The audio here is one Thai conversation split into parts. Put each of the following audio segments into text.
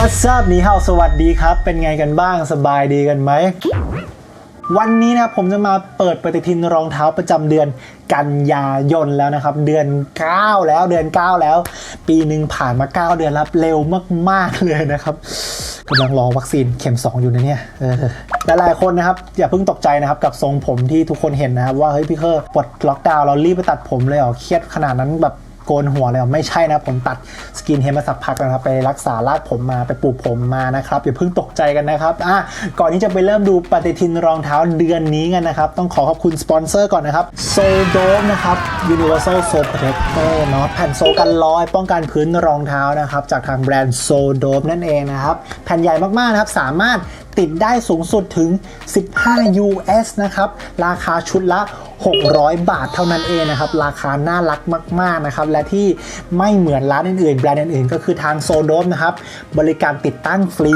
What's up นี่ฮาสวัสดีครับ เป็นไงกันบ้างสบายดีกันไหม วันนี้นะผมจะมาเปิดปฏิทินรองเท้าประจำเดือนกันยายนแล้วนะครับ เดือน 9 แล้วเดือน 9 แล้ว ปีหนึ่งผ่านมา 9 เดือนแล้วเร็วมาก ๆ เลยนะครับกำลังรอวัคซีนเข็ม 2 อยู่นะเนี่ยออแต่หลายคนนะครับ อย่าเพิ่งตกใจนะครับ กับทรงผมที่ทุกคนเห็นนะครับ ว่าเฮ้ยพี่เคอร์ปลดล็อกดาวน์เรารีบไปตัดผมเลยเหรอเครียดขนาดนั้นแบบ โกนหัวเลยหรอไม่ใช่นะผมตัดสกินเฮดมาสักพักนะครับไปรักษารากผมมาไปปลูกผมมานะครับอย่าเพิ่งตกใจกันนะครับอะก่อนที่จะไปเริ่มดูปฏิทินรองเท้าเดือนนี้กันนะครับต้องขอขอบคุณสปอนเซอร์ก่อนนะครับโซโดมนะครับ Universal Soul Protector เนาะแผ่นโซกันรอยป้องกันพื้นรองเท้านะครับจากทางแบรนด์โซโดมนั่นเองนะครับแผ่นใหญ่มากๆนะครับสามารถติดได้สูงสุดถึง 15 US นะครับ ราคาชุดละ 600 บาทเท่านั้นเองนะครับ ราคาน่ารักมาก ๆ นะครับ และที่ไม่เหมือนร้านอื่นๆ แบรนด์อื่นๆ ก็คือทางโซโดมนะครับ บริการติดตั้งฟรี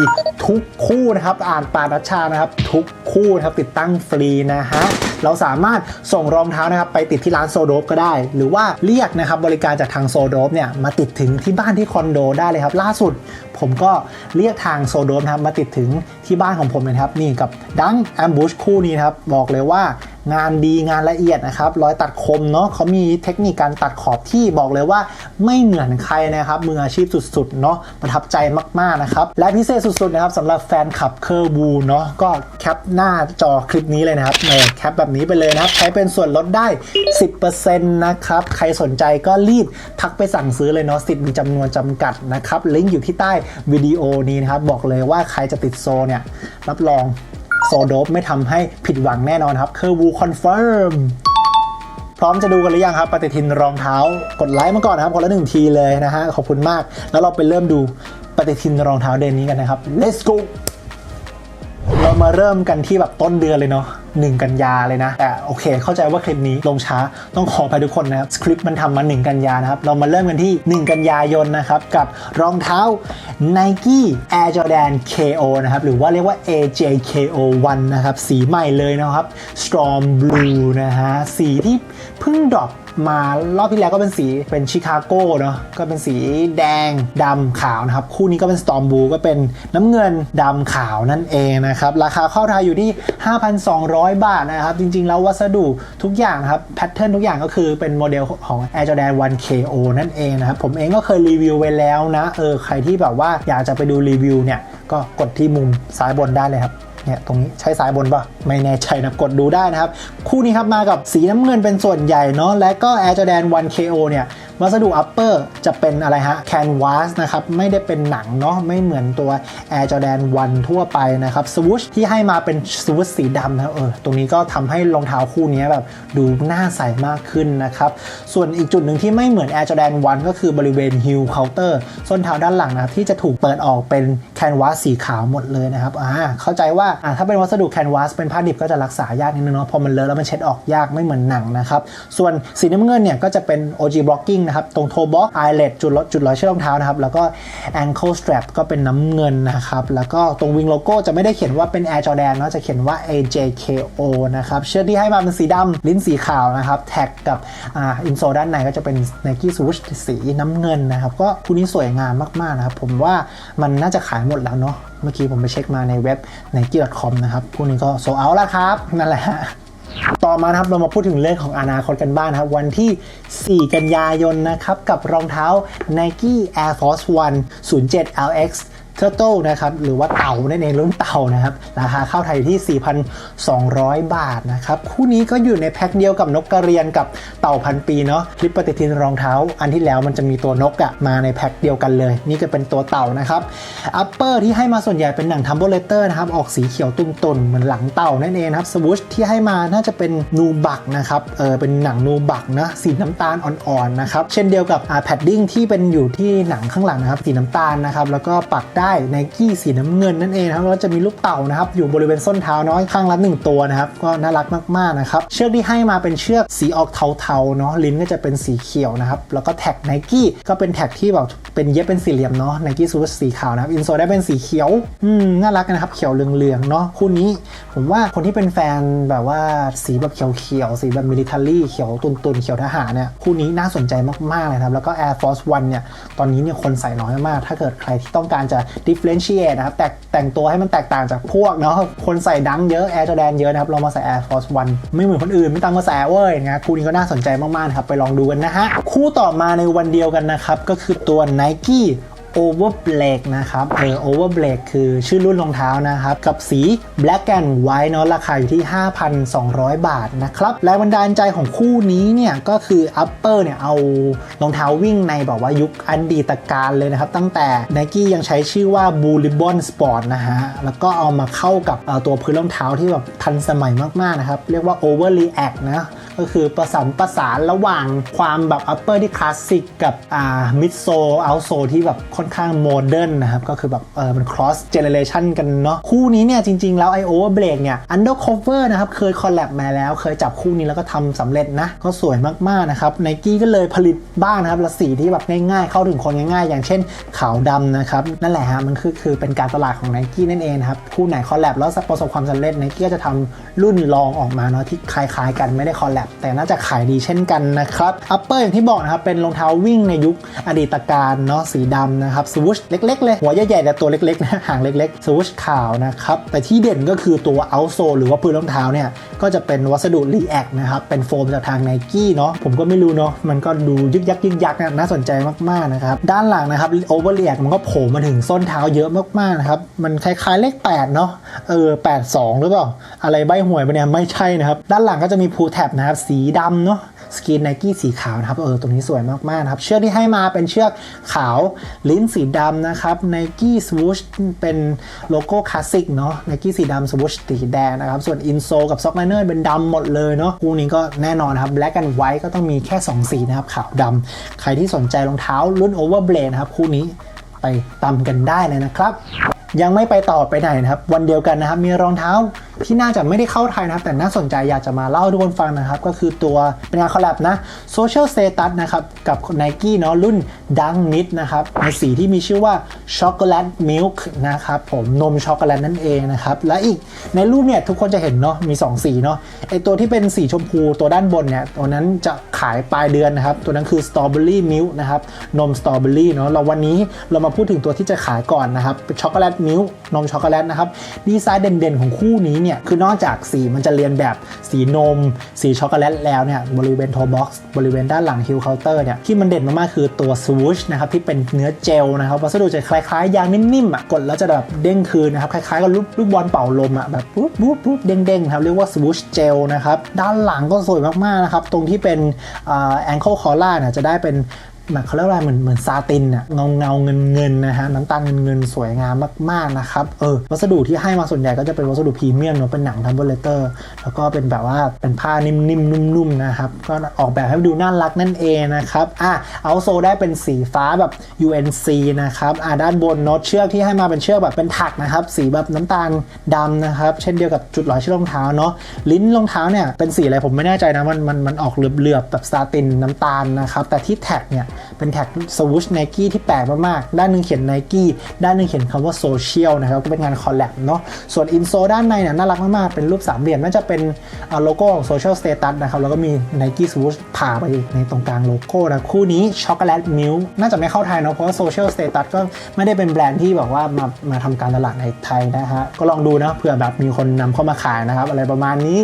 ทุกคู่นะครับ อ่านปานัชชานะครับ ทุกคู่นะครับติดตั้งฟรีนะฮะเราสามารถส่งรองเท้านะครับไปติดที่ร้านโซโดบก็ได้ หรือว่าเรียกนะครับบริการจากทางโซโดบเนี่ยมาติดถึงที่บ้านที่คอนโดได้เลยครับ ล่าสุดผมก็เรียกทางโซโดมนะครับมาติดถึงที่บ้านของผมนะครับนี่กับดังแอมบูชคู่นี้นะครับบอกเลยว่า งานดีงานละเอียดนะครับรอยตัดคมเนาะเขามีเทคนิคการตัดขอบที่บอกเลยว่าไม่เหมือนใครนะครับมืออาชีพสุดๆเนาะประทับใจมากๆนะครับและพิเศษสุดๆนะครับสำหรับแฟนคลับเคอร์บูเนาะก็แคปหน้าจอคลิปนี้เลยนะครับเออแคปแบบนี้ไปเลยนะครับใช้เป็นส่วนลดได้ 10%นะครับใครสนใจก็รีบทักไปสั่งซื้อเลยเนาะสิทธิ์มีจำนวนจำกัดนะครับลิงก์อยู่ที่ใต้วิดีโอนี้นะครับบอกเลยว่าใครจะติดโซเนี่ยรับรอง โซโดบไม่ทำให้ผิดหวังแน่นอนครับ คือวูคอนเฟิร์มพร้อมจะดูกันหรือยังครับ ปฏิทินรองเท้ากดไลค์มาก่อนนะครับคนละหนึ่งทีเลยนะฮะขอบคุณมาก แล้วเราไปเริ่มดูปฏิทินรองเท้าเดือนนี้กันนะครับ let's go เรามาเริ่มกันที่แบบต้นเดือนเลยเนาะ หนึ่งกันยาเลยนะ แต่โอเค เข้าใจว่าคลิปนี้ลงช้าต้องขอไปทุกคนนะครับสคริปต์มันทำมา 1 กันยานะครับ เรามาเริ่มกันที่ 1 กันยายนนะครับ กับรองเท้า Nike Air Jordan KO นะครับ หรือว่าเรียกว่า AJKO 1นะครับ สีใหม่เลยนะครับ Storm Blue นะฮะ สีที่เพิ่งดรอปมารอบที่แล้วก็เป็นสีเป็นชิคาโก้เนาะก็เป็นสีแดงดำขาวนะครับ คู่นี้ก็เป็น Storm Blue ก็เป็นน้ำเงินดำขาวนั่นเองนะครับ ราคาเข้าไทยอยู่ที่ 5,200บาทนะครับ จริง ๆ แล้ววัสดุทุกอย่างนะครับแพทเทิร์นทุกอย่างก็คือเป็นโมเดลของ Air Jordan 1 KO นั่นเองนะครับ ผมเองก็เคยรีวิวไว้แล้วนะเออใครที่แบบว่าอยากจะไปดูรีวิวเนี่ย ก็กดที่มุมซ้ายบนได้เลยครับเนี่ยตรงนี้ใช้สายบนปะไม่แน่ใจนะกดดูได้นะครับ คู่นี้ครับมากับสีน้ำเงินเป็นส่วนใหญ่เนาะและก็ Air Jordan 1 KO เนี่ย วัสดุ upper จะเป็นอะไรฮะ canvas นะครับไม่ได้เป็นหนังเนาะไม่เหมือนตัว Air Jordan 1 ทั่วไปนะครับ swoosh ที่ให้มาเป็น swoosh สีดำนะเออตรงนี้ก็ทำให้รองเท้าคู่นี้แบบดูน่าใส่มากขึ้นนะครับ ส่วนอีกจุดหนึ่งที่ไม่เหมือน Air Jordan 1 ก็คือบริเวณ heel counter ส้นเท้าด้านหลังนะครับที่จะถูกเปิดออกเป็นแคนวาสสีขาวหมดเลยนะครับอ่าเข้าใจว่าอ่าถ้าเป็นวัสดุแคนวาสเป็นผ้าดิบก็จะรักษายากนิดนึงเนาะพอมันเลอะแล้วมันเช็ดออกยากไม่เหมือนหนังนะครับส่วนสีน้ำเงินเนี่ยก็จะเป็น OG blocking นะครับ ตรงโทบ็อกไอเลจุดจุดร้อยเชือกรองเท้านะครับ แล้วก็ ankle strap ก็เป็นน้ำเงินนะครับ แล้วก็ตรงวิงโลโก้จะไม่ได้เขียนว่าเป็น Air Jordan เนาะจะเขียนว่า AJKO นะครับ เชือกที่ให้มาเป็นสีดำลิ้นสีขาวนะครับ แท็กกับอ่าอินโซด้านในก็จะเป็น Nike Swoosh สีน้ำเงินนะครับ ก็คู่นี้สวยงามมากๆนะครับ ผมว่ามันน่าจะขายหมดแล้วเนาะเมื่อกี้ผมไปเช็คมาในเว็บ nike.com นะครับคู่นี้ก็โซเอาแล้วครับ นั่นแหละ ต่อมานะครับเรามาพูดถึงเรื่องของอนาคตกันบ้างนครับ วันที่ 4 กันยายนนะครับ กับรองเท้า Nike Air Force 107 LX Turtle นะครับหรือว่าเต่านั่นเองรุ่นเต่านะครับราคาเข้าไทยที่ 4,200 บาทนะครับคู่นี้ก็อยู่ในแพ็คเดียวกับนกกระเรียนกับเต่าพันปีเนาะคลิปปฏิทินรองเท้า อันที่แล้วมันจะมีตัวนกอะมาในแพ็คเดียวกันเลย นี่ก็เป็นตัวเต่านะครับอัปเปอร์ที่ให้มาส่วนใหญ่เป็นหนังทัมโบเลเตอร์นะครับออกสีเขียวตุ่นๆเหมือนหลังเต่านั่นเองครับสวูชที่ให้มาน่าจะเป็นนูบักนะครับเออเป็นหนังนูบักนะสีน้ำตาลอ่อนๆนะครับเช่นเดียวกับอ่าแพดดิ้งที่เป็นอยู่ที่หนังข้างหลังนะครับสีน้ำตาลนะครับแล้วก็ปักได้ไนกี้สีน้ำเงินนั่นเองนะครับแล้วจะมีลูกเต่านะครับอยู่บริเวณส้นเท้าน้อยข้างละหนึ่งตัวนะครับก็น่ารักมากๆนะครับเชือกที่ให้มาเป็นเชือกสีออกเทาๆเนาะลิ้นก็จะเป็นสีเขียวนะครับแล้วก็แท็กไนกี้ก็เป็นแท็กที่แบบเป็นเย็บเป็นสี่เหลี่ยมเนาะไนกี้ซูเปอร์สีขาวนะครับอินโซได้เป็นสีเขียวอืมน่ารักนะครับเขียวเหลืองๆเนาะคู่นี้ ผมว่าคนที่เป็นแฟนแบบว่าสีแบบเขียวๆสีแบบมิลิเทอรี่เขียวตุนๆเขียวทหารเนี่ยคู่นี้น่าสนใจมากๆเลยครับแล้วก็ Air Force One เนี่ยตอนนี้เนี่ยคนใส่น้อยมาก ถ้าเกิดใครที่ต้องการจะ differentiate นะครับแต่แต่งตัวให้มันแตกต่างจากพวกเนาะคนใส่ดังเยอะ Air Jordan เยอะนะครับ เรามาใส่ Air Force One ไม่เหมือนคนอื่น ไม่ตามกระแสเว้ยนะคู่นี้ก็น่าสนใจมากๆครับไปลองดูกันนะฮะคู่ต่อมาในวันเดียวกันนะครับก็คือตัว Nike Overblake นะครับเออ Overblake คือชื่อรุ่นรองเท้านะครับ กับสี Black and White เนาะราคาอยู่ที่ 5,200 บาทนะครับแรงบันดาลใจของคู่นี้เนี่ยก็คือ Upper เนี่ยเอารองเท้าวิ่งในแบบว่ายุคอันดีตการเลยนะครับ ตั้งแต่ Nike ยังใช้ชื่อว่า Blue Ribbon Sport นะฮะ แล้วก็เอามาเข้ากับตัวพื้นรองเท้าที่แบบทันสมัยมากๆนะครับ เรียกว่า Overreact นะก็คือประสานประสานระหว่างความแบบ upper ที่คลาสสิกกับอ่า mid sole out sole ที่แบบค่อน่อนข้างโมเดิร์นนะครับก็คือแบบเออมัน cross generation กันเนาะคู่นี้เนี่ยจริง ๆ แล้วไอ overbreak เนี่ย undercover นะครับเคยคอลแลบมาแล้ว เคยจับคู่นี้แล้วก็ทำสำเร็จนะ ก็สวยมากๆนะครับไนกี้ก็เลยผลิตบ้างนะครับละสีที่แบบง่ายๆ เข้าถึงคนง่ายๆ อย่างเช่นขาวดำนะครับนั่นแหละฮะมันคือคือเป็นการตลาดของไนกี้นั่นเองครับคู่ไหนคอลแลบแล้วประสบความสำเร็จไนกี้ก็จะทำรุ่นรองออกมาเนาะที่คล้ายๆ กันไม่ได้คอลแลบแต่น่าจะขายดีเช่นกันนะครับอัปเปอร์อย่างที่บอกนะครับเป็นรองเท้าวิ่งในยุคอดีตการเนาะสีดำนะครับสวูชเล็กๆเลยหัวใหญ่ๆแต่ตัวเล็กๆนะหางเล็กๆสวูชขาวนะครับแต่ที่เด่นก็คือตัวเอาโซหรือว่าพื้นรองเท้าเนี่ยก็จะเป็นวัสดุรีแอคนะครับเป็นโฟมจากทางไนกี้เนาะผมก็ไม่รู้เนาะมันก็ดูยึกยักยึกยักนะน่าสนใจมากๆนะครับด้านหลังนะครับโอเวอร์เรียกมันก็โผล่มาถึงส้นเท้าเยอะมากๆนะครับมันคล้ายๆเลข8เนาะเออ82 หรือเปล่า อะไรใบหวยปเนี่ยไม่ใช่นะครับ ด้านหลังก็จะมีพูแท็บนะครับสีดำเนาะ สกรีนไนกี้สีขาวนะครับเออตรงนี้สวยมากๆนะครับ เชือกที่ให้มาเป็นเชือกขาวลิ้นสีดำนะครับไนกี้สวูชเป็นโลโก้คลาสสิกเนาะไนกี้สีดำสวูชสีแดงนะครับ ส่วนอินโซกับซ็อกไลเนอร์เป็นดำหมดเลยเนาะคู่นี้ก็แน่นอนครับ black and white ก็ต้องมีแค่ 2 สีนะครับ ขาวดำใครที่สนใจรองเท้ารุ่น Overblade นะครับ คู่นี้ไปตำกันได้เลยนะครับยังไม่ไปต่อไปไหนนะครับ วันเดียวกันนะครับ มีรองเท้า ที่น่าจะไม่ได้เข้าไทยนะครับแต่น่าสนใจอยากจะมาเล่าทุกคนฟังนะครับ ก็คือตัวเป็นงานคอลแลบนะ Social Status นะครับ กับ Nike เนาะรุ่น Dunk Knit นะครับ ในสีที่มีชื่อว่า Chocolate Milk นะครับผมนมช็อกโกแลตนั่นเองนะครับ และอีกในรูปเนี่ยทุกคนจะเห็นเนาะมี 2 สีเนาะไอตัวที่เป็นสีชมพูตัวด้านบนเนี่ยตัวนั้นจะขายปลายเดือนนะครับ ตัวนั้นคือ Strawberry Milk นะครับนมสตรอเบอรี่เนาะเราวันนี้เรามาพูดถึงตัวที่จะขายก่อนนะครับช็อกโกแลตมิลค์นมช็อกโกแลตนะครับดีไซน์เด่นๆของคู่นี้เนี่ยคือนอกจากสีมันจะเรียนแบบสีนม สีช็อกโกแลตแล้วเนี่ยบริเวณโทบ็อกซ์บริเวณด้านหลังฮิลเคาน์เตอร์เนี่ยที่มันเด่นมากๆคือตัวสวูชนะครับที่เป็นเนื้อเจลนะครับวัสดุจะคล้ายๆยางนิ่มๆอะกดแล้วจะแบบเด้งคืนนะครับคล้ายๆกับลูกลูกบอลเป่าลมอะแบบปุ๊บปุ๊บปุ๊บเด้งๆครับเรียกว่าสวูชเจลนะครับด้านหลังก็สวยมากๆนะครับตรงที่เป็นแองเกิลคอล่าเนี่ยจะได้เป็น แบบเขาเรียกว่าเหมือนเหมือนซาตินอะเงาเงาเงินเงินนะฮะน้ำตาลเงินเงินสวยงามมากๆนะครับเออวัสดุที่ให้มาส่วนใหญ่ก็จะเป็นวัสดุพรีเมียมเนาะเป็นหนังทัมเบอร์เลเตอร์แล้วก็เป็นแบบว่าเป็นผ้านิ่มๆนุ่มๆนะครับก็ออกแบบให้ดูน่ารักนั่นเองนะครับอะเอาโซได้เป็นสีฟ้าแบบ UNC นะครับอะด้านบนเนาะเชือกที่ให้มาเป็นเชือกแบบเป็นถักนะครับสีแบบน้ำตาลดำนะครับเช่นเดียวกับจุดหลอยเชือกรองเท้าเนาะลิ้นรองเท้าเนี่ยเป็นสีอะไรผมไม่แน่ใจนะมันมันมันออกเหลือบๆแบบซาตินน้ำตาลนะครับแต่ที่แท็กเนี่ยเป็นแท็กสวูชไนกี้ที่แปลกมากๆ ด้านหนึงเขียนไนกี้ด้านหนึงเขียนคำว่าโซเชียลนะครับก็เป็นงานคอลแลบเนาะส่วนอินโซด้านในเนี่ยน่ารักมากๆ เป็นรูปสามเหลี่ยมน่าจะเป็นโลโก้ของโซเชียลสเตตัสนะครับแล้วก็มีไนกี้สวูชผ่าไปในตรงกลางโลโก้นะคู่นี้ช็อกโกแลตมิลน่าจะไม่เข้าไทยเนาะเพราะว่าโซเชียลสเตตัสก็ไม่ได้เป็นแบรนด์ที่แบบว่ามามาทำการตลาดในไทยนะฮะก็ลองดูนะเผื่อแบบมีคนนำเข้ามาขายนะครับ อะไรประมาณนี้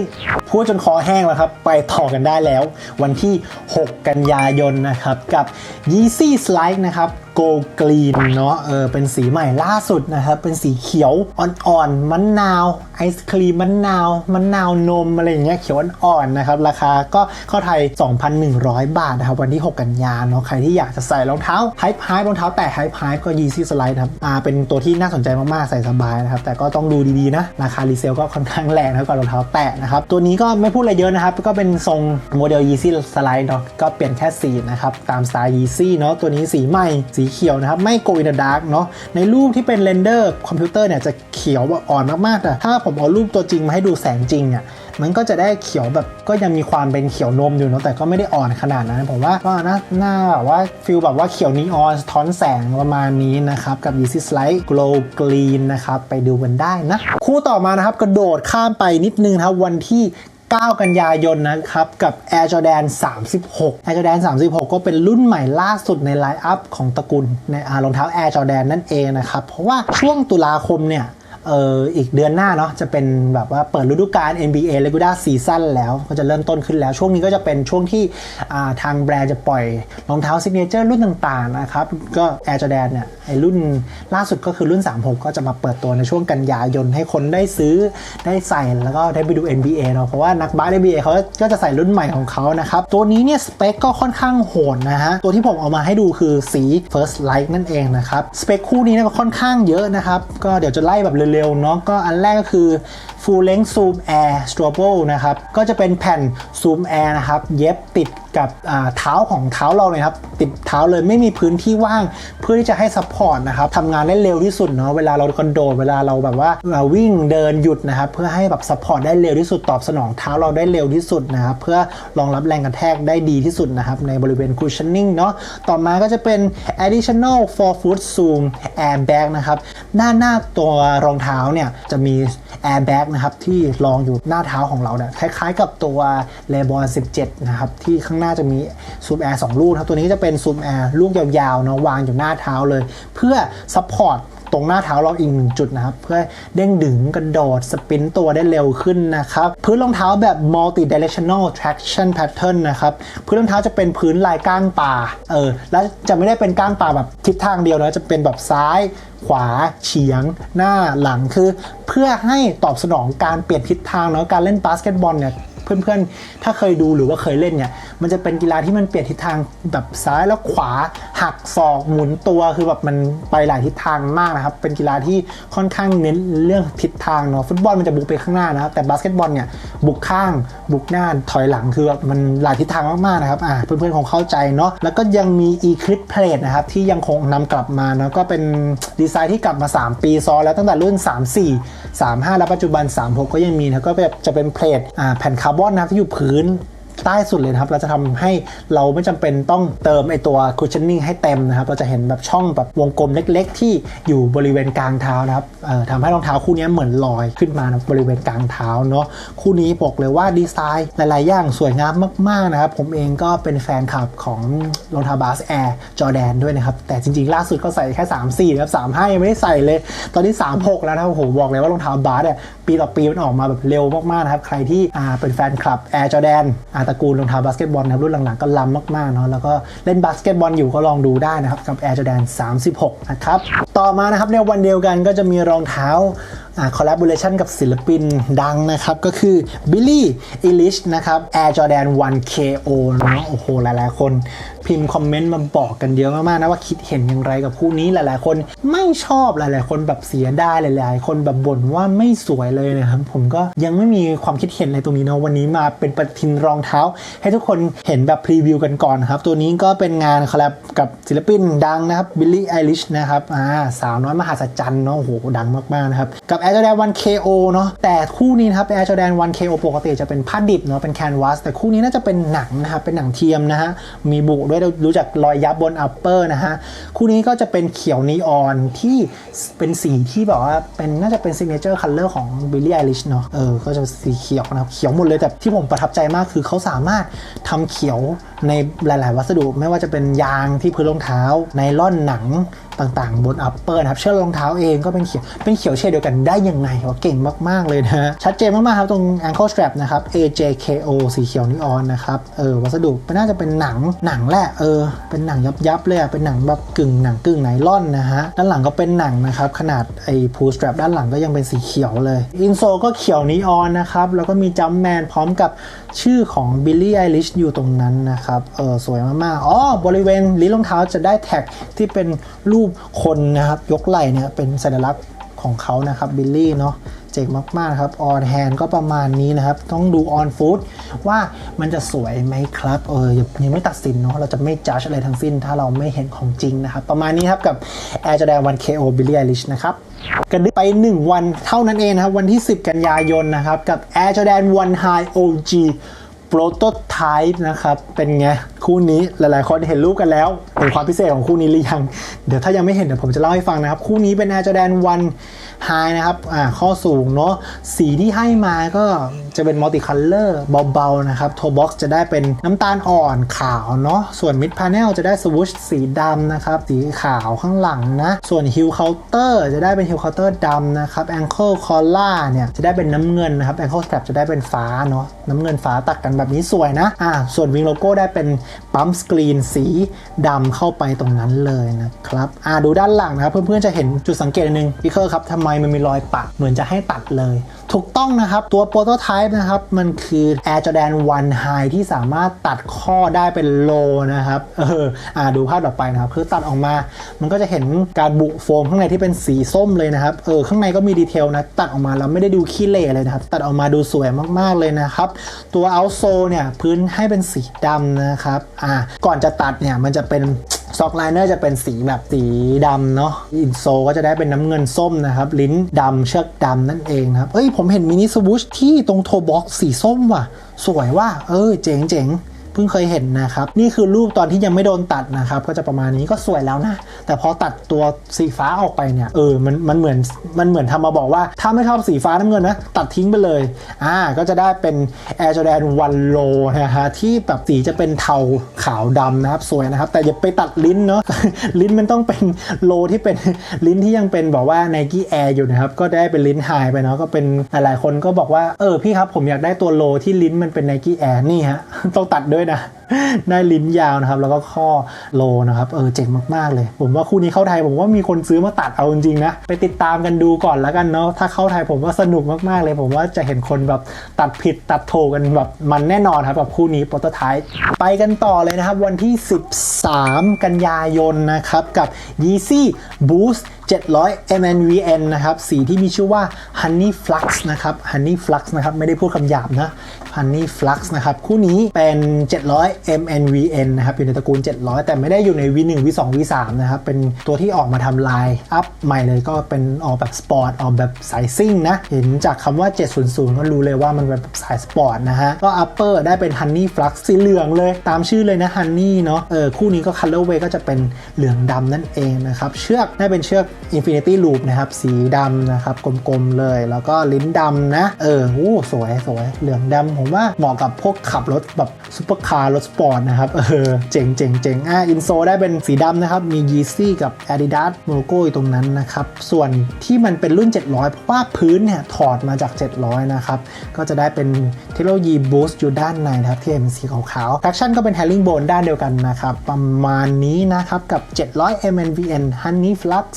พูดจนคอแห้งแล้วครับ ไปต่อกันได้แล้ว วันที่ 6 กันยายนนะครับ กับ Yeezy Slide นะครับ โกกรีนเนาะเออเป็นสีใหม่ล่าสุดนะครับ เป็นสีเขียวอ่อนๆมะนนาว ไอศครีมมะนนาวมะนนาวนมอะไรอย่างเงี้ยเขียวอ่อนๆนะครับ ราคาก็เข้าไทย 2,100 บาทนะครับ วันที่ 6 กันยาเนาะใครที่อยากจะใส่รองเท้าไฮป์ไฮรองเท้าแตะไฮป์ไฮก็ Yeezy Slide ครับอ่าเป็นตัวที่น่าสนใจมากๆใส่สบายนะครับ แต่ก็ต้องดูดีๆนะ ราคารีเซลก็ค่อนข้างแรงนะครับกับรองเท้าแตะนะครับ ตัวนี้ก็ไม่พูดอะไรเยอะนะครับ ก็เป็นทรงโมเดล Yeezy Slide เนาะก็เปลี่ยนแค่สีนะครับตามสไตล์ Yeezy เนาะตัวนี้สีใหม่สีเขียวนะครับไม่ go in the dark เนาะในรูปที่เป็นเรนเดอร์คอมพิวเตอร์เนี่ยจะเขียวแบบอ่อนมากๆแต่ถ้าผมเอารูปตัวจริงมาให้ดูแสงจริงเนี่ยมันก็จะได้เขียวแบบก็ยังมีความเป็นเขียวนมอยู่เนาะแต่ก็ไม่ได้อ่อนขนาดนั้นผมว่าก็น่าน่าแบบว่าฟิลแบบว่าเขียวนีออนสะท้อนแสงประมาณนี้นะครับ กับ Yeezy Slide Glow Green นะครับ ไปดูกันได้นะ คู่ต่อมานะครับ กระโดดข้ามไปนิดนึงครับวันที่ 9 กันยายนนะครับ กับ Air Jordan 36 Air Jordan 36 ก็เป็นรุ่นใหม่ล่าสุดในไลน์อัพของตระกูลในรองเท้า Air Jordan นั่นเองนะครับ เพราะว่าช่วงตุลาคมเนี่ย เอออีกเดือนหน้าเนาะจะเป็นแบบว่าเปิดฤดูกาล NBA Regular Season แล้วก็จะเริ่มต้นขึ้นแล้ว ช่วงนี้ก็จะเป็นช่วงที่ทางแบรนด์จะปล่อยรองเท้าซิกเนเจอร์รุ่นต่างๆนะครับ ก็ Air Jordan เนี่ยไอรุ่นล่าสุดก็คือรุ่น 36 ก็จะมาเปิดตัวในช่วงกันยายนให้คนได้ซื้อได้ใส่แล้วก็ได้ไปดู NBA เนาะเพราะว่านักบาส NBA เขาก็จะใส่รุ่นใหม่ของเขานะครับ ตัวนี้เนี่ยสเปคก็ค่อนข้างโหดนะฮะตัวที่ผมเอามาให้ดูคือสี First Light นั่นเองนะครับสเปคคู่นี้เนี่ยก็ค่อนข้างเยอะนะครับก็เดี๋ยวจะไล่แบบเร็วๆเนาะก็อันแรกก็คือ Full Length Zoom Air Strobel นะครับ ก็จะเป็นแผ่น Zoom Air นะครับ เย็บติดกับเท้าของเท้าเราเลยครับ ติดเท้าเลยไม่มีพื้นที่ว่าง เพื่อที่จะให้ซัพพอร์ตนะครับทำงานได้เร็วที่สุดเนาะเวลาเรากระโดดเวลาเราแบบว่าเอ่อวิ่งเดินหยุดนะครับ เพื่อให้แบบซัพพอร์ตได้เร็วที่สุดตอบสนองเท้าเราได้เร็วที่สุดนะครับ เพื่อรองรับแรงกระแทกได้ดีที่สุดนะครับ ในบริเวณ cushioning เนาะต่อมาก็จะเป็น additional forefoot zoom airbag นะครับหน้าหน้าตัวรองเท้าเนี่ยจะมี airbag นะครับที่รองอยู่หน้าเท้าของเราเนี่ยคล้ายๆ กับตัว l e b o n 17 นะครับที่ข้างหน้าจะมี zoom air 2ลูกนะครับตัวนี้จะเป็น zoom air ลูกยาวๆเนาะวางอยู่หน้าเท้าเลย เพื่อ support ตตรงหน้าเท้าเราอีกหนึ่งจุดนะครับ เพื่อเด้งดึงกระโดดสปินต์ตัวได้เร็วขึ้นนะครับ พื้นรองเท้าแบบ multi directional traction pattern นะครับ พื้นรองเท้าจะเป็นพื้นลายก้างป่าเออแล้วจะไม่ได้เป็นก้างป่าแบบทิศทางเดียวนะจะเป็นแบบซ้ายขวาเฉียงหน้าหลังคือ เพื่อให้ตอบสนองการเปลี่ยนทิศทางเนาะการเล่นบาสเกตบอลเนี่ย เพื่อนๆ ถ้าเคยดูหรือว่าเคยเล่นเนี่ย มันจะเป็นกีฬาที่มันเปลี่ยนทิศทางแบบซ้ายแล้วขวา หักศอกหมุนตัว คือแบบมันไปหลายทิศทางมากนะครับ เป็นกีฬาที่ค่อนข้างเน้นเรื่องทิศทางเนาะ ฟุตบอลมันจะบุกไปข้างหน้านะครับ แต่บาสเกตบอลเนี่ย บุกข้าง บุกหน้าถอยหลังคือแบบมันหลายทิศทางมากๆนะครับอ่าเพื่อนๆคงเข้าใจเนาะแล้วก็ยังมี Eclipse Plate นะครับที่ยังคงนำกลับมาเนาะก็เป็นดีไซน์ที่กลับมา 3 ปีซ้อนแล้วตั้งแต่รุ่น 3 4 3 5 แล้วปัจจุบัน 36 ก็ยังมีนะก็แบบจะเป็นเพลทอ่าแผ่นคาร์บอนนะครับที่อยู่พื้น ใต้สุดเลยนะครับเราจะทำให้เราไม่จำเป็นต้องเติมไอตัว cushioning ให้เต็มนะครับ เราจะเห็นแบบช่องแบบวงกลมเล็ก ๆ ที่อยู่บริเวณกลางเท้านะครับเอ่อทำให้รองเท้าคู่นี้เหมือนลอยขึ้นมานบริเวณกลางเท้าเนาะคู่นี้บอกเลยว่าดีไซน์หลาย ๆ อย่างสวยงามมาก ๆ นะครับ ผมเองก็เป็นแฟนคลับของรองเท้าบาสแอร์จอแดนด้วยนะครับ แต่จริง ๆ ล่าสุดก็ใส่แค่ 3 4นะครับ3 5ยังไม่ได้ใส่เลย ตอนนี้ 3 6 แล้วนะโอ้โหบอกเลยว่ารองเท้าบาสเนี่ยปีต่อปีมันออกมาแบบเร็วมาก ๆ นะครับ ใครที่อ่าเป็นแฟนคลับ Air Jordan อ่าตระกูลรองเท้าบาสเกตบอลนะครับรุ่นหลังๆก็ล้ำมากๆเนาะแล้วก็เล่นบาสเกตบอลอยู่ก็ลองดูได้นะครับกับ Air Jordan 36 นะครับ ต่อมานะครับในวันเดียวกันก็จะมีรองเท้า คอลลาบอเรชันกับศิลปินดังนะครับ ก็คือ Billy Eilish นะครับ Air Jordan 1 KO นะโอ้โห หลายๆ คนพิมพ์คอมเมนต์มาบอกกันเยอะมากๆนะว่าคิดเห็นอย่างไรกับคู่นี้หลายๆ คนไม่ชอบหลายๆ คนแบบเสียดายหลายๆ คนแบบบ่นว่าไม่สวยเลยนะครับ ผมก็ยังไม่มีความคิดเห็นในตรงนี้เนาะวันนี้มาเป็นปฏิทินรองเท้า ให้ทุกคนเห็นแบบพรีวิวกันก่อนครับ ตัวนี้ก็เป็นงานคอลแลบกับศิลปินดังนะครับ Billie Eilish นะครับอ่าสาวน้อยมหาศจรรย์เนาะโอ้โหดังมากๆนะครับกับ Air Jordan 1 KO เนาะแต่คู่นี้นะครับ Air Jordan 1 KO ปกติจะเป็นผ้าดิบเนาะเป็นแคนวาสแต่คู่นี้น่าจะเป็นหนังนะครับเป็นหนังเทียมนะฮะมีบุด้วยรู้จักรอยยับบนอัปเปอร์นะฮะคู่นี้ก็จะเป็นเขียวนีออนที่เป็นสีที่แบบว่าเป็นน่าจะเป็นซิกเนเจอร์คัลเลอร์ของ Billie Eilish เนาะเออก็จะสีเขียวนะครับเขียวหมดเลยแต่ที่ผมประทับใจมากคือเขาสามารถทำเขียวในหลาย ๆ วัสดุ ไม่ว่าจะเป็นยางที่พื้นรองเท้าไนล่อนหนัง ต่างๆ บนอัปเปอร์นะครับเชือกรองเท้าเองก็เป็นเขียวเป็นเขียวเฉดเดียวกันได้ยังไงวะเก่งมากๆเลยนะชัดเจนมากๆครับตรง ankle strap นะครับ AJKO สีเขียวนิออนนะครับเออวัสดุน่าจะเป็นหนังหนังแหละเออเป็นหนังยับๆเลยอะเป็นหนังแบบกึ่งหนังกึ่งไนล่อนนะฮะด้านหลังก็เป็นหนังนะครับขนาดไอ้ pull strap ด้านหลังก็ยังเป็นสีเขียวเลยอินโซก็เขียวนิออนนะครับแล้วก็มีจัมแมนพร้อมกับชื่อของ Billie Eilish อยู่ตรงนั้นนะครับเออสวยมากๆอ๋อบริเวณลิ้นรองเท้าจะได้แท็กที่เป็นรูปคนนะครับยกไหล่เนี่ยเป็นสัญลักษณ์ของเขานะครับบิลลี่เนาะเจ๋งมากๆนะครับออนแฮนก็ประมาณนี้นะครับ ต้องดูออนฟุตว่ามันจะสวยไหมครับเออยังไม่ตัดสินเนาะเราจะไม่จัดอะไรทั้งสิ้น ถ้าเราไม่เห็นของจริงนะครับ ประมาณนี้ครับกับ Air Jordan 1 KO Billie Eilish นะครับกันไป 1 วันเท่านั้นเองนะครับ วันที่ 10 กันยายนนะครับ กับ Air Jordan 1 High OG โปรโตไทป์นะครับ เป็นไง คู่นี้หลายๆ คนเห็นรูปกันแล้วเห็นความพิเศษของคู่นี้หรือยัง เดี๋ยวถ้ายังไม่เห็นเดี๋ยวผมจะเล่าให้ฟังนะครับ คู่นี้เป็นแอร์จอแดนวัน ไฮนะครับอ่าข้อสูงเนาะสีที่ให้มาก็จะเป็นมัลติคัลเลอร์เบาๆนะครับโทบ็อกซ์จะได้เป็นน้ำตาลอ่อนขาวเนาะส่วนมิดพา n เนลจะได้สวูชสีดำนะครับสีขาวข้างหลังนะ ส่วนฮิลเคาน์เตอร์จะได้เป็นฮิลเคาน์เตอร์ดำนะครับแองเกิลคอล่าเนี่ยจะได้เป็นน้ำเงินนะครับแองเกิลสแตรจะได้เป็นฟ้าเนาะน้ำเงินฟ้าตัดกันแบบนี้สวยนะอ่าส่วนวิงโลโก้ได้เป็นปั๊มสกรีนสีดำเข้าไปตรงนั้นเลยนะครับอ่าดูด้านหลังนะครับเพื่อนๆจะเห็นจุดสังเกตนหนึงพี่เคอร์ครับทำไมมันมีรอยปักเหมือนจะให้ตัดเลย ถูกต้องนะครับ ตัวโปรโตไทป์นะครับ มันคือ Air Jordan 1 High ที่สามารถตัดข้อได้เป็นโลนะครับเอออ่าดูภาพต่อไปนะครับ คือตัดออกมา มันก็จะเห็นการบุโฟมข้างในที่เป็นสีส้มเลยนะครับเออข้างในก็มีดีเทลนะ ตัดออกมาแล้วไม่ได้ดูขี้เละเลยนะครับ ตัดออกมาดูสวยมากๆเลยนะครับ ตัวเอาโซเนี่ยพื้นให้เป็นสีดำนะครับอ่าก่อนจะตัดเนี่ยมันจะเป็นซอกไลเนอร์จะเป็นสีแบบสีดำเนาะอินโซก็จะได้เป็นน้ำเงินส้มนะครับ ลิ้นดำเชือกดำนั่นเองครับเอ้ยผมเห็นมินิสวูชที่ตรงโทบ็อกสีส้มว่ะ สวยว่ะเออ เจ๋งเจ๋ง พิ่งเคยเห็นนะครับ นี่คือรูปตอนที่ยังไม่โดนตัดนะครับ ก็จะประมาณนี้ก็สวยแล้วนะ แต่พอตัดตัวสีฟ้าออกไปเนี่ยเออมันมันเหมือนมันเหมือนทำมาบอกว่า ถ้าไม่ชอบสีฟ้าน้ำเงินนะตัดทิ้งไปเลยอ่าก็จะได้เป็น Air Jordan 1 Low นะฮะที่แบบสีจะเป็นเทาขาวดำนะครับสวยนะครับ แต่อย่าไปตัดลิ้นเนาะลิ้นมันต้องเป็นโลที่เป็นลิ้นที่ยังเป็นบอกว่า Nike Air อยู่นะครับ ก็ได้เป็นลิ้นไฮไปเนาะก็เป็นหลายๆคนก็บอกว่าเออพี่ครับผมอยากได้ตัวโลที่ลิ้นมันเป็น Nike Air นี่ฮะต้องตัดด้วยนะได้ลิ้นยาวนะครับ แล้วก็ข้อโลนะครับเออเจ๋งมากๆเลย ผมว่าคู่นี้เข้าไทยผมว่ามีคนซื้อมาตัดเอาจริงๆนะไปติดตามกันดูก่อนแล้วกันเนาะถ้าเข้าไทยผมว่าสนุกมากๆเลย ผมว่าจะเห็นคนแบบตัดผิดตัดถูกกันแบบมันแน่นอนครับกับคู่นี้โปรโตไทป์ไปกันต่อเลยนะครับ วันที่ 13 กันยายนนะครับกับ Yeezy Boost 700 MNVN นะครับ สีที่มีชื่อว่า Honey Flux นะครับ Honey Flux นะครับ ไม่ได้พูดคำหยาบนะ Honey Flux นะครับ คู่นี้เป็น 700 MNVN นะครับ อยู่ในตระกูล 700 แต่ไม่ได้อยู่ใน V1 V2 V3 นะครับ เป็นตัวที่ออกมาทำลาย อัพใหม่เลยก็เป็นออกแบบสปอร์ต ออกแบบสายซิ่งนะ เห็นจากคำว่า 700 ก็รู้เลยว่ามันเป็นแบบสายสปอร์ตนะฮะ ก็ upper ได้เป็น Honey Flux สีเหลืองเลย ตามชื่อเลยนะ Honey เนาะ เออ คู่นี้ก็ colorway ก็จะเป็นเหลืองดำนั่นเองนะครับ เชือกได้เป็นเชือก Infinity Loop นะครับ สีดำนะครับ กลมๆเลย แล้วก็ลิ้นดำนะ เอออู้สวยสวย เหลืองดำผมว่าเหมาะกับพวกขับรถแบบซุปเปอร์คาร์รถสปอร์ตนะครับ เออ เจ๋งเจ๋งเจ๋งอะอินโซได้เป็นสีดำนะครับ มี Yeezy กับ Adidas โลโก้อยู่ตรงนั้นนะครับ ส่วนที่มันเป็นรุ่น 700 เพราะว่าพื้นเนี่ยถอดมาจาก 700 นะครับ ก็จะได้เป็นเทคโนโลยี Boost อยู่ด้านในนะครับ ที่เป็นสีขาวๆ Traction ก็เป็น Herring Bone ด้านเดียวกันนะครับ ประมาณนี้นะครับกับ 700 MNVN Honey Flux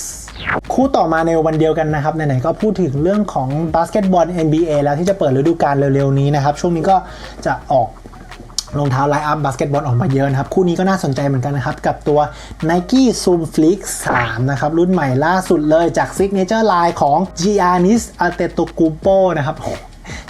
คู่ต่อมาในวันเดียวกันนะครับ ไหนๆก็พูดถึงเรื่องของบาสเกตบอล NBA แล้วที่จะเปิดฤดูกาลเร็วๆนี้นะครับ ช่วงนี้ก็จะออกรองเท้าไลน์อัพบาสเกตบอลออกมาเยอะนะครับ คู่นี้ก็น่าสนใจเหมือนกันนะครับ กับตัว Nike Zoom Flex 3 นะครับ รุ่นใหม่ล่าสุดเลยจาก Signature Line ของ Giannis Antetokounmpo นะครับ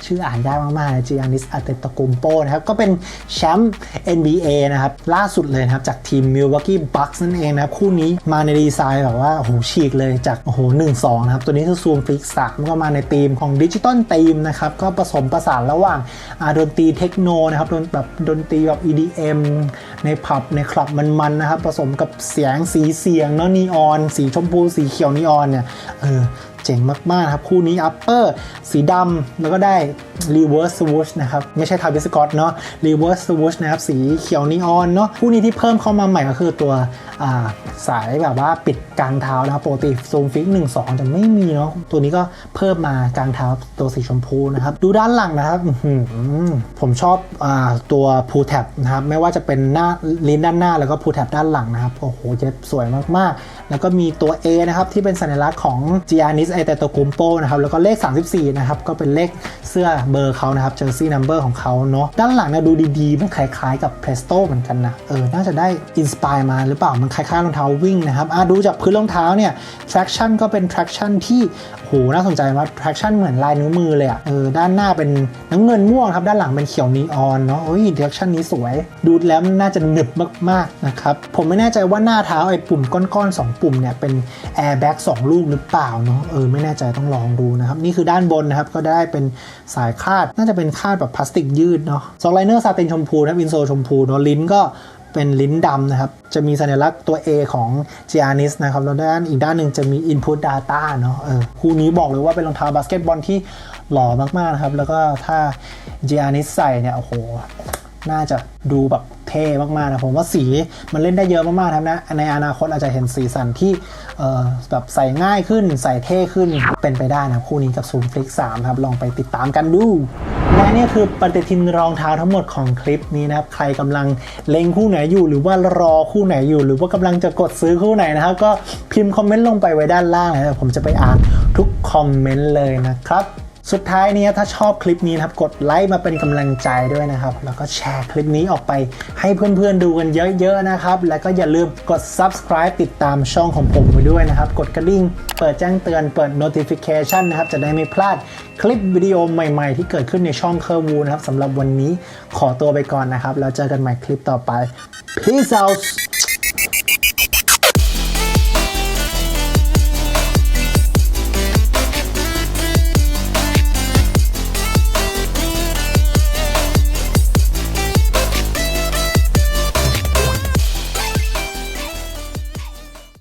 ชื่ออ่านยากมากๆนะ Giannis Antetokounmpo นะครับ ก็เป็นแชมป์ NBA นะครับ ล่าสุดเลยนะครับ จากทีม Milwaukee Bucks นั่นเองนะครับ คู่นี้มาในดีไซน์แบบว่าโอ้โหฉีกเลยจากโอ้โห1-2นะครับ ตัวนี้คือ Zoom Flex 3ก็มาในธีมของดิจิตอลธีมนะครับ ก็ผสมประสานระหว่างอาดนตรีเทคโนนะครับดนแบบดนตรีแบบ EDM ในผับในคลับมันๆนะครับผสมกับเสียงสีเสียงเนาะนีออน สีชมพูสีเขียวนีออนเนี่ยเออ เจ๋งมากๆครับคู่นี้ upper สีดำแล้วก็ได้ reverse swoosh นะครับ ไม่ใช่ทาวิสกอตเนาะ reverse swoosh นะครับ สีเขียวนีออนเนาะคู่นี้ที่เพิ่มเข้ามาใหม่ก็คือตัวาสายแบบว่าปิดกลางเท้านะครับปกติซูมฟิก 1 2 จะไม่มีเนาะตัวนี้ก็เพิ่มมากลางเท้าตัวสีชมพูนะครับ ดูด้านหลังนะครับผมชอบอตัวพูแท็บนะครับ ไม่ว่าจะเป็นหน้าลิ้นด้านหน้าแล้วก็พูแท็บด้านหลังนะครับ โอ้โหเย็บสวยมากๆ แล้วก็มีตัว A นะครับ ที่เป็นสัญลักษณ์ของ Giannis Antetokounmpo นะครับแล้วก็เลข 34 นะครับ ก็เป็นเลขเสื้อเบอร์เขานะครับ jersey number ของเขาเนาะด้านหลังเนี่ยดูดีๆ มันคล้ายๆ กับ Presto เหมือนกันนะเออน่าจะได้อินสปายมาหรือเปล่ามันคล้ายๆรองเท้าวิ่งนะครับอะดูจากพื้นรองเท้าเนี่ย traction ก็เป็น traction ที่โหน่าสนใจมาก traction เหมือนลายนิ้วมือเลยอะเออด้านหน้าเป็นน้ำเงินม่วงครับด้านหลังเป็นเขียวนีออนเนาะโอ้ย traction นี้สวย ดูแล้วมันน่าจะหนึบมากๆนะครับผมไม่แน่ใจว่าหน้าเท้าไอ้ปุ่มก้อนๆสองปุ่มเนี่ยเป็น airbag สองลูกหรือเปล่าเนาะเออไม่แน่ใจต้องลองดูนะครับ นี่คือด้านบนนะครับ ก็ได้เป็นสายคาดน่าจะเป็นคาดแบบพลาสติกยืดเนาะซอกไลเนอร์ซาตินชมพูนะครับอินโซชมพูเนาะลิ้นก็เป็นลิ้นดำนะครับ จะมีสัญลักษณ์ตัว A ของ g i a n i s นะครับแล้วด้านอีกด้านหนึ่งจะมี Input Data เนาะเออคู่นี้บอกเลยว่าเป็นรองเท้าบาสเกตบอลที่หล่อมากๆนะครับ แล้วก็ถ้า g i a n i s ใส่เนี่ยโอ้โห น่าจะดูแบบเท่มากๆนะผมว่าสีมันเล่นได้เยอะมากๆครับนะในอนาคตอาจจะเห็นสีสันที่เออแบบใส่ง่ายขึ้นใส่เท่ขึ้นเป็นไปได้นะคู่นี้กับ Zoom Flix 3ครับลองไปติดตามกันดูและนี่คือปฏิทินรองเท้าทั้งหมดของคลิปนี้นะครับ ใครกำลังเล็งคู่ไหนอยู่ หรือว่ารอคู่ไหนอยู่ หรือว่ากำลังจะกดซื้อคู่ไหนนะครับ ก็พิมพ์คอมเมนต์ลงไปไว้ด้านล่างนะผมจะไปอ่านทุกคอมเมนต์เลยนะครับ สุดท้ายนี้ถ้าชอบคลิปนี้นะครับกดไลค์มาเป็นกำลังใจด้วยนะครับ แล้วก็แชร์คลิปนี้ออกไปให้เพื่อนๆดูกันเยอะๆนะครับ แล้วก็อย่าลืมกด subscribe ติดตามช่องของผมไปด้วยนะครับ กดกระดิ่ง เปิดแจ้งเตือนเปิด notification นะครับ จะได้ไม่พลาดคลิปวิดีโอใหม่ๆ ที่เกิดขึ้นในช่องเคอร์วูนะครับสำหรับวันนี้ขอตัวไปก่อนนะครับแล้วเจอกันใหม่คลิปต่อไป peace out